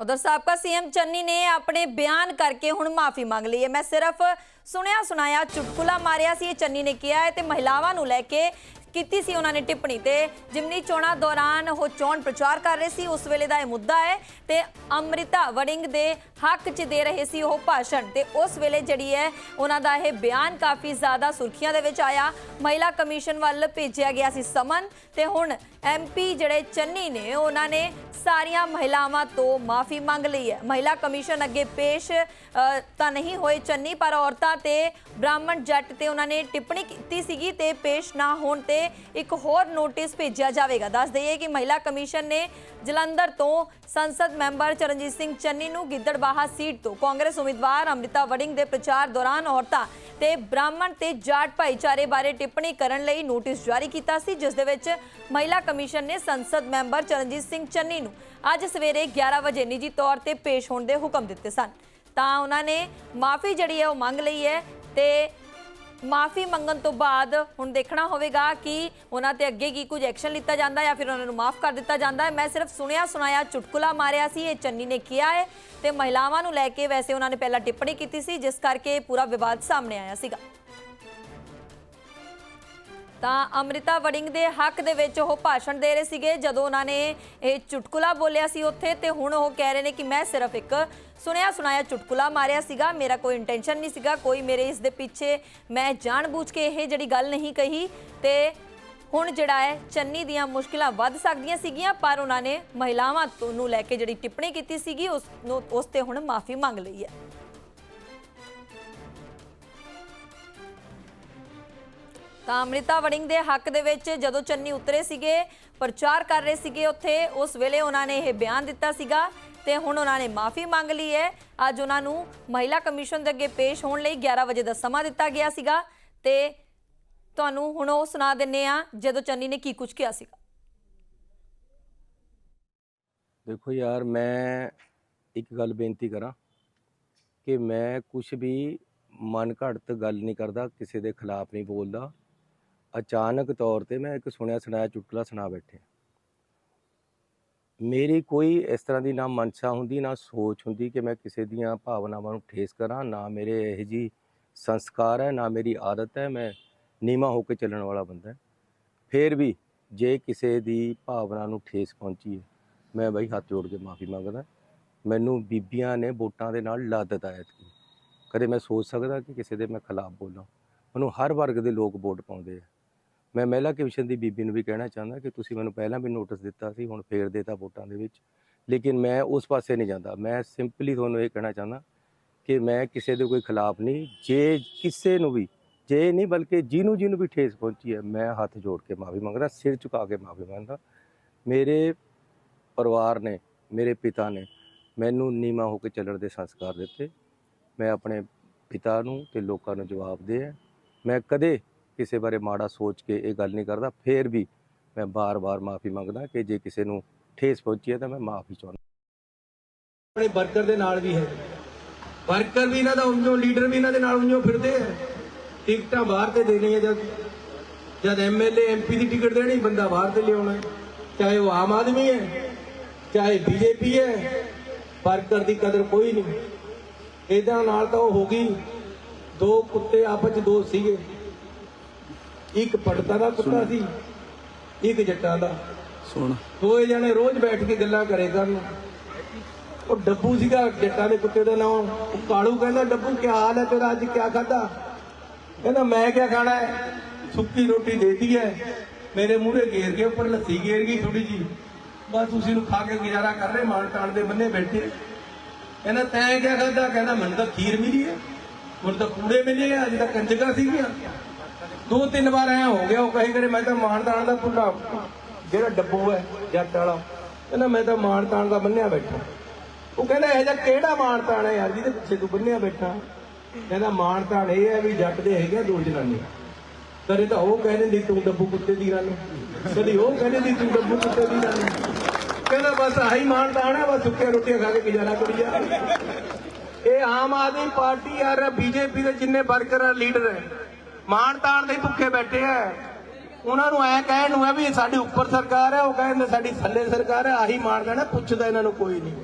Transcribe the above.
ਉਧਰ ਸਾਬਕਾ ਸੀਐਮ ਚੰਨੀ ਨੇ ਆਪਣੇ ਬਿਆਨ ਕਰਕੇ ਹੁਣ ਮਾਫੀ ਮੰਗ ਲਈ ਹੈ। ਮੈਂ ਸਿਰਫ ਸੁਣਿਆ ਸੁਣਾਇਆ ਚੁਟਕੁਲਾ ਮਾਰਿਆ ਸੀ, ਇਹ ਚੰਨੀ ਨੇ ਕਿਹਾ ਹੈ ਤੇ ਮਹਿਲਾਵਾਂ ਨੂੰ ਲੈ ਕੇ ਕੀਤੀ ਸੀ ਉਹਨਾਂ ਨੇ ਟਿੱਪਣੀ ਤੇ ਜਿਮਨੀ ਚੋਣਾਂ ਦੌਰਾਨ ਉਹ ਚੋਣ ਪ੍ਰਚਾਰ ਕਰ ਰਹੇ ਸੀ। ਉਸ ਵੇਲੇ ਦਾ ਇਹ ਮੁੱਦਾ ਹੈ ਤੇ ਅੰਮ੍ਰਿਤਾ ਵੜਿੰਗ ਦੇ ਹੱਕ 'ਚ ਦੇ ਰਹੇ ਸੀ ਉਹ ਭਾਸ਼ਣ ਤੇ ਉਸ ਵੇਲੇ ਜਿਹੜੀ ਹੈ ਉਹਨਾਂ ਦਾ ਇਹ ਬਿਆਨ ਕਾਫੀ ਜ਼ਿਆਦਾ ਸੁਰਖੀਆਂ ਦੇ ਵਿੱਚ ਆਇਆ। ਮਹਿਲਾ ਕਮਿਸ਼ਨ ਵੱਲ ਭੇਜਿਆ ਗਿਆ ਸੀ ਸਮਨ ਤੇ ਹੁਣ ਐਮਪੀ ਜਿਹੜੇ ਚੰਨੀ ਨੇ ਉਹਨਾਂ ਨੇ ਸਾਰੀਆਂ ਮਹਿਲਾਵਾਂ ਤੋਂ ਮਾਫੀ ਮੰਗ ਲਈ ਹੈ। ਮਹਿਲਾ ਕਮਿਸ਼ਨ ਅੱਗੇ ਪੇਸ਼ ਤਾਂ ਨਹੀਂ ਹੋਏ ਚੰਨੀ, ਪਰ ਔਰਤਾਂ ਤੇ ਬ੍ਰਾਹਮਣ ਜੱਟ ਤੇ ਉਹਨਾਂ ਨੇ ਟਿੱਪਣੀ ਕੀਤੀ ਸੀਗੀ ਤੇ ਪੇਸ਼ ਨਾ ਹੋਣ ਤੇ ਇੱਕ ਹੋਰ ਨੋਟਿਸ ਭੇਜਿਆ ਜਾਵੇਗਾ। ਦੱਸ ਦਈਏ ਕਿ ਮਹਿਲਾ ਕਮਿਸ਼ਨ ਨੇ ਜਲੰਧਰ ਤੋਂ ਸੰਸਦ ਮੈਂਬਰ ਚਰਨਜੀਤ ਸਿੰਘ ਚੰਨੀ ਨੂੰ ਗਿੱਦੜਬਾਹਾ ਸੀਟ ਤੋਂ ਕਾਂਗਰਸ ਉਮੀਦਵਾਰ ਅੰਮ੍ਰਿਤਾ ਵੜਿੰਗ ਦੇ ਪ੍ਰਚਾਰ ਦੌਰਾਨ ਔਰਤਾਂ ਤੇ ਬ੍ਰਾਹਮਣ ਤੇ ਜਾਟ ਭਾਈਚਾਰੇ ਬਾਰੇ ਟਿੱਪਣੀ ਕਰਨ ਲਈ ਨੋਟਿਸ ਜਾਰੀ ਕੀਤਾ ਸੀ, ਜਿਸ ਦੇ ਵਿੱਚ ਮਹਿਲਾ ਕਮਿਸ਼ਨ ਨੇ ਸੰਸਦ ਮੈਂਬਰ ਚਰਨਜੀਤ ਸਿੰਘ ਚੰਨੀ ਨੂੰ ਅੱਜ ਸਵੇਰੇ 11 ਵਜੇ ਨਿੱਜੀ ਤੌਰ ਤੇ ਪੇਸ਼ ਹੋਣ ਦੇ ਹੁਕਮ ਦਿੱਤੇ ਸਨ। ਤਾਂ ਉਹਨਾਂ ਨੇ ਮਾਫੀ ਜਿਹੜੀ ਹੈ ਉਹ ਮੰਗ ਲਈ ਹੈ ਤੇ ਮਾਫੀ ਮੰਗਣ ਤੋਂ ਬਾਅਦ ਹੁਣ ਦੇਖਣਾ ਹੋਵੇਗਾ ਕਿ ਉਹਨਾਂ ਤੇ ਅੱਗੇ ਕੀ ਕੁਝ ਐਕਸ਼ਨ ਲਿੱਤਾ ਜਾਂਦਾ ਜਾਂ ਫਿਰ ਉਹਨਾਂ ਨੂੰ ਮਾਫ ਕਰ ਦਿੱਤਾ ਜਾਂਦਾ ਹੈ। ਮੈਂ ਸਿਰਫ ਸੁਣਿਆ ਸੁਣਾਇਆ ਚੁਟਕੁਲਾ ਮਾਰਿਆ ਸੀ, ਇਹ ਚੰਨੀ ਨੇ ਕਿਹਾ ਹੈ ਤੇ ਮਹਿਲਾਵਾਂ ਨੂੰ ਲੈ ਕੇ ਵੈਸੇ ਉਹਨਾਂ ਨੇ ਪਹਿਲਾਂ ਟਿੱਪਣੀ ਕੀਤੀ ਸੀ, ਜਿਸ ਕਰਕੇ ਇਹ ਪੂਰਾ ਵਿਵਾਦ ਸਾਹਮਣੇ ਆਇਆ ਸੀਗਾ। ਤਾਂ ਅੰਮ੍ਰਿਤਾ ਵੜਿੰਗ ਦੇ ਹੱਕ ਦੇ ਵਿੱਚ ਉਹ ਭਾਸ਼ਣ ਦੇ ਰਹੇ ਸੀਗੇ। ਜਦੋਂ ਉਹਨਾਂ ਨੇ ਇਹ ਚੁਟਕੁਲਾ ਬੋਲਿਆ ਸੀ ਉੱਥੇ ਤੇ ਹੁਣ ਉਹ ਕਹਿ ਰਹੇ ਨੇ ਕਿ ਮੈਂ ਸਿਰਫ ਇੱਕ ਸੁਣਿਆ ਸੁਣਾਇਆ ਚੁਟਕੁਲਾ ਮਾਰਿਆ ਸੀਗਾ। ਮੇਰਾ ਕੋਈ ਇੰਟੈਂਸ਼ਨ ਨਹੀਂ ਸੀਗਾ, ਕੋਈ ਮੇਰੇ ਇਸ ਦੇ ਪਿੱਛੇ ਮੈਂ ਜਾਣਬੁੱਝ ਕੇ ਇਹ ਜਿਹੜੀ ਗੱਲ ਨਹੀਂ ਕਹੀ ਤੇ ਹੁਣ ਜਿਹੜਾ ਹੈ ਚੰਨੀ ਦੀਆਂ ਮੁਸ਼ਕਿਲਾਂ ਵੱਧ ਸਕਦੀਆਂ ਸੀਗੀਆਂ, ਪਰ ਉਹਨਾਂ ਨੇ ਮਹਿਲਾਵਾਂ ਤੋਂ ਨੂੰ ਲੈ ਕੇ ਜਿਹੜੀ ਟਿੱਪਣੀ ਕੀਤੀ ਸੀਗੀ, ਉਸ ਨੂੰ ਉਸ ਤੇ ਹੁਣ ਮਾਫੀ ਮੰਗ ਲਈ ਹੈ। ਤਾਂ ਅੰਮ੍ਰਿਤਾ ਵੜਿੰਗ ਦੇ ਹੱਕ ਦੇ ਵਿੱਚ ਜਦੋਂ ਚੰਨੀ ਉਤਰੇ ਸੀਗੇ, ਪ੍ਰਚਾਰ ਕਰ ਰਹੇ ਸੀਗੇ ਉੱਥੇ, ਉਸ ਵੇਲੇ ਉਹਨਾਂ ਨੇ ਇਹ ਬਿਆਨ ਦਿੱਤਾ ਸੀਗਾ ਤੇ ਹੁਣ ਉਹਨਾਂ ਨੇ ਮਾਫੀ ਮੰਗ ਲਈ ਹੈ। ਅੱਜ ਉਹਨਾਂ ਨੂੰ ਮਹਿਲਾ ਕਮਿਸ਼ਨ ਦੇ ਅੱਗੇ ਪੇਸ਼ ਹੋਣ ਲਈ 11 ਵਜੇ ਦਾ ਸਮਾਂ ਦਿੱਤਾ ਗਿਆ ਸੀਗਾ ਤੇ ਤੁਹਾਨੂੰ ਹੁਣ ਉਹ ਸੁਣਾ ਦਿੰਨੇ ਆ ਜਦੋਂ ਚੰਨੀ ਨੇ ਕੀ ਕੁਝ ਕਿਹਾ ਸੀਗਾ। ਦੇਖੋ ਯਾਰ, ਮੈਂ ਇੱਕ ਗੱਲ ਬੇਨਤੀ ਕਰਾਂ ਕਿ ਮੈਂ ਕੁਝ ਵੀ ਮਨ ਘੜਤ ਗੱਲ ਨਹੀਂ ਕਰਦਾ, ਕਿਸੇ ਦੇ ਖਿਲਾਫ ਨਹੀਂ ਬੋਲਦਾ। ਅਚਾਨਕ ਤੌਰ ਤੇ ਮੈਂ ਇੱਕ ਸੁਣਿਆ ਸੁਣਾਇਆ ਚੁਟਕਲਾ ਸੁਣਾ ਬੈਠੇ ਮੇਰੀ ਕੋਈ ਇਸ ਤਰ੍ਹਾਂ ਦੀ ਨਾ ਮਨਸ਼ਾ ਹੁੰਦੀ, ਨਾ ਸੋਚ ਹੁੰਦੀ ਕਿ ਮੈਂ ਕਿਸੇ ਦੀਆਂ ਭਾਵਨਾਵਾਂ ਨੂੰ ਠੇਸ ਕਰਾਂ, ਨਾ ਮੇਰੇ ਇਹ ਜੀ ਸੰਸਕਾਰ ਹੈ, ਨਾ ਮੇਰੀ ਆਦਤ ਹੈ, ਮੈਂ ਨੀਵਾਂ ਹੋ ਕੇ ਚੱਲਣ ਵਾਲਾ ਬੰਦਾ ਫੇਰ ਵੀ ਜੇ ਕਿਸੇ ਦੀ ਭਾਵਨਾ ਨੂੰ ਠੇਸ ਪਹੁੰਚੀ ਹੈ, ਮੈਂ ਬਈ ਹੱਥ ਜੋੜ ਕੇ ਮਾਫੀ ਮੰਗਦਾ, ਮੈਨੂੰ ਬੀਬੀਆਂ ਨੇ ਵੋਟਾਂ ਦੇ ਨਾਲ ਲਾ ਦਿੱਤਾ ਐਤਕੀ ਕਦੇ ਮੈਂ ਸੋਚ ਸਕਦਾ ਕਿ ਕਿਸੇ ਦੇ ਮੈਂ ਖਿਲਾਫ ਬੋਲਾਂ। ਮੈਨੂੰ ਹਰ ਵਰਗ ਦੇ ਲੋਕ ਵੋਟ ਪਾਉਂਦੇ ਆ। ਮੈਂ ਮਹਿਲਾ ਕਮਿਸ਼ਨ ਦੀ ਬੀਬੀ ਨੂੰ ਵੀ ਕਹਿਣਾ ਚਾਹੁੰਦਾ ਕਿ ਤੁਸੀਂ ਮੈਨੂੰ ਪਹਿਲਾਂ ਵੀ ਨੋਟਿਸ ਦਿੱਤਾ ਸੀ, ਹੁਣ ਫੇਰ ਦੇਤਾ ਵੋਟਾਂ ਦੇ ਵਿੱਚ। ਲੇਕਿਨ ਮੈਂ ਉਸ ਪਾਸੇ ਨਹੀਂ ਜਾਂਦਾ। ਮੈਂ ਸਿੰਪਲੀ ਤੁਹਾਨੂੰ ਇਹ ਕਹਿਣਾ ਚਾਹੁੰਦਾ ਕਿ ਮੈਂ ਕਿਸੇ ਦੇ ਕੋਈ ਖਿਲਾਫ ਨਹੀਂ, ਜੇ ਕਿਸੇ ਨੂੰ ਵੀ, ਜੇ ਨਹੀਂ ਬਲਕਿ ਜਿਹਨੂੰ ਜਿਹਨੂੰ ਵੀ ਠੇਸ ਪਹੁੰਚੀ ਹੈ, ਮੈਂ ਹੱਥ ਜੋੜ ਕੇ ਮਾਫੀ ਮੰਗਦਾ, ਸਿਰ ਝੁਕਾ ਕੇ ਮਾਫੀ ਮੰਗਦਾ। ਮੇਰੇ ਪਰਿਵਾਰ ਨੇ, ਮੇਰੇ ਪਿਤਾ ਨੇ ਮੈਨੂੰ ਨੀਵਾਂ ਹੋ ਕੇ ਚੱਲਣ ਦੇ ਸੰਸਕਾਰ ਦਿੱਤੇ। ਮੈਂ ਆਪਣੇ ਪਿਤਾ ਨੂੰ ਤੇ ਲੋਕਾਂ ਨੂੰ ਜਵਾਬ ਦੇ ਹੈ ਮੈਂ ਕਦੇ ਕਿਸੇ ਬਾਰੇ ਮਾੜਾ ਸੋਚ ਕੇ ਇਹ ਗੱਲ ਨਹੀਂ ਕਰਦਾ, ਫੇਰ ਵੀ ਮੈਂ ਬਾਰ-ਬਾਰ ਮਾਫੀ ਮੰਗਦਾ ਕਿ ਜੇ ਕਿਸੇ ਨੂੰ ਠੇਸ ਪਹੁੰਚੀ ਹੈ ਤਾਂ ਮੈਂ ਮਾਫੀ ਚਾਹੁੰਦਾ। ਆਪਣੇ ਵਰਕਰ ਦੇ ਨਾਲ ਵੀ ਹੈ। ਵਰਕਰ ਵੀ ਇਹਨਾਂ ਦਾ ਉਂਝੋਂ, ਲੀਡਰ ਵੀ ਇਹਨਾਂ ਦੇ ਨਾਲ ਉਂਝੋਂ ਫਿਰਦੇ ਆ। ਟਿਕਟਾਂ ਬਾਹਰ ਤੇ ਦੇਣੀ ਹੈ ਜਦ ਜਦ ਐਮਐਲਏ ਐਮਪੀ ਦੀ ਟਿਕਟ ਦੇਣੀ, ਬੰਦਾ ਬਾਹਰ ਤੇ ਲਿਆਉਣਾ। ਚਾਹੇ ਉਹ ਆਮ ਆਦਮੀ ਹੈ, ਚਾਹੇ ਬੀਜੇਪੀ ਹੈ, ਵਰਕਰ ਦੀ ਕਦਰ ਕੋਈ ਨਹੀਂ। ਇਹਦਾ ਨਾਲ ਤਾਂ ਉਹ ਹੋ ਗਈ। ਦੋ ਕੁੱਤੇ ਆਪਸ ਚ ਦੋ ਸੀਗੇ। ਇੱਕ ਪੜਤਾ ਦਾ ਕੁੱਤਾ ਸੀ ਇੱਕ ਜੱਟਾਂ ਦਾ। ਸੁਣ। ਦੋਏ ਜਣੇ ਰੋਜ਼ ਬੈਠ ਕੇ ਗੱਲਾਂ ਕਰੇ ਕਰਨ। ਉਹ ਡੱਬੂ ਸੀਗਾ ਜੱਟਾਂ ਦੇ ਕੁੱਤੇ ਦਾ ਨਾਮ। ਉਹ ਕਾਲੂ ਕਹਿੰਦਾ ਡੱਬੂ ਕੀ ਹਾਲ ਹੈ ਤੇਰਾ ਅੱਜ? ਕੀ ਖਾਦਾ ਕਹਿੰਦਾ ਮੈਂ ਕੀ ਖਾਣਾ ਹੈ? ਸੁੱਕੀ ਰੋਟੀ ਦੇਤੀ ਹੈ। ਮੇਰੇ ਮੂਹਰੇ ਘੇਰ ਕੇ ਉੱਪਰ ਲੱਸੀ ਘੇਰ ਗਈ ਥੋੜੀ ਜੀ ਬਸ ਤੁਸੀਂ ਨੂੰ ਖਾ ਕੇ ਗੁਜ਼ਾਰਾ ਕਰ ਰਹੇ ਮਾਨ ਟਾਣ ਦੇ ਬੰਨੇ ਬੈਠੇ। ਕਹਿੰਦਾ ਤੈਂ ਕੀ ਖਾਦਾ ਕਹਿੰਦਾ ਮੈਨੂੰ ਤਾਂ ਖੀਰ ਮਿਲੀ ਹੈ। ਹੁਣ ਤਾਂ ਕੂੜੇ ਮਿਲੇ ਆ ਅੱਜ ਤਾਂ ਕੰਜਕਾਂ ਸੀਗੀਆਂ। ਦੋ ਤਿੰਨ ਵਾਰ ਐ ਹੋ ਗਿਆ, ਉਹ ਕਹੇ ਕਰੇ, ਮੈਂ ਤਾਂ ਮਾਨ ਤਾਣ ਦਾ ਭੁੱਲਾ ਜਿਹੜਾ ਡੱਬੂ ਹੈ, ਜੱਟ ਵਾਲਾ। ਕਹਿੰਦਾ, ਮੈਂ ਤਾਂ ਮਾਨ ਤਾਣ ਦਾ ਬੰਨਿਆ ਬੈਠਾ। ਉਹ ਕਹਿੰਦਾ, ਇਹ ਜਿਹਾ ਕਿਹੜਾ ਮਾਨ ਹੈ ਯਾਰ, ਜਿਹਦੇ ਪਿੱਛੇ ਤੂੰ ਬੰਨਿਆ ਬੈਠਾ? ਕਹਿੰਦਾ ਮਾਨ ਇਹ ਹੈ ਵੀ ਜੱਟ ਦੇ ਹੈਗੇ ਆ ਦੋ ਜਨਾਨੀਆਂ। ਕਦੇ ਤਾਂ ਉਹ ਕਹਿੰਦੇ ਦੀ ਤੂੰ ਡੱਬੂ ਕੁੱਤੇ ਦੀ ਗੱਲ। ਕਦੇ ਉਹ ਕਹਿੰਦੇ ਦੀ ਤੂੰ ਡੱਬੂ ਕੁੱਤੇ ਦੀ ਗੱਲ। ਕਹਿੰਦਾ, ਬਸ ਆਹੀ ਮਾਨ ਹੈ, ਬਸ ਸੁੱਕੀਆਂ ਰੋਟੀਆਂ ਖਾ ਕੇ ਗੁਜ਼ਾਰਾ ਕਰੀ ਜਾ। ਇਹ ਆਮ ਆਦਮੀ ਪਾਰਟੀ ਯਾਰ, ਬੀਜੇਪੀ ਦੇ ਜਿੰਨੇ ਵਰਕਰ ਆ, ਲੀਡਰ ਹੈ ਮਾਣ ਤਾਣ ਦੇ ਭੁੱਖੇ ਬੈਠੇ ਆ। ਉਹਨਾਂ ਨੂੰ ਐ ਕਹਿਣ ਨੂੰ ਹੈ ਵੀ ਸਾਡੀ ਉੱਪਰ ਸਰਕਾਰ ਹੈ ਉਹ ਕਹਿੰਦੇ ਸਾਡੀ ਥੱਲੇ ਸਰਕਾਰ ਹੈ ਆਹੀ ਮਾਣ ਦੇਣਾ, ਪੁੱਛਦਾ ਇਹਨਾਂ ਨੂੰ ਕੋਈ ਨਹੀਂ।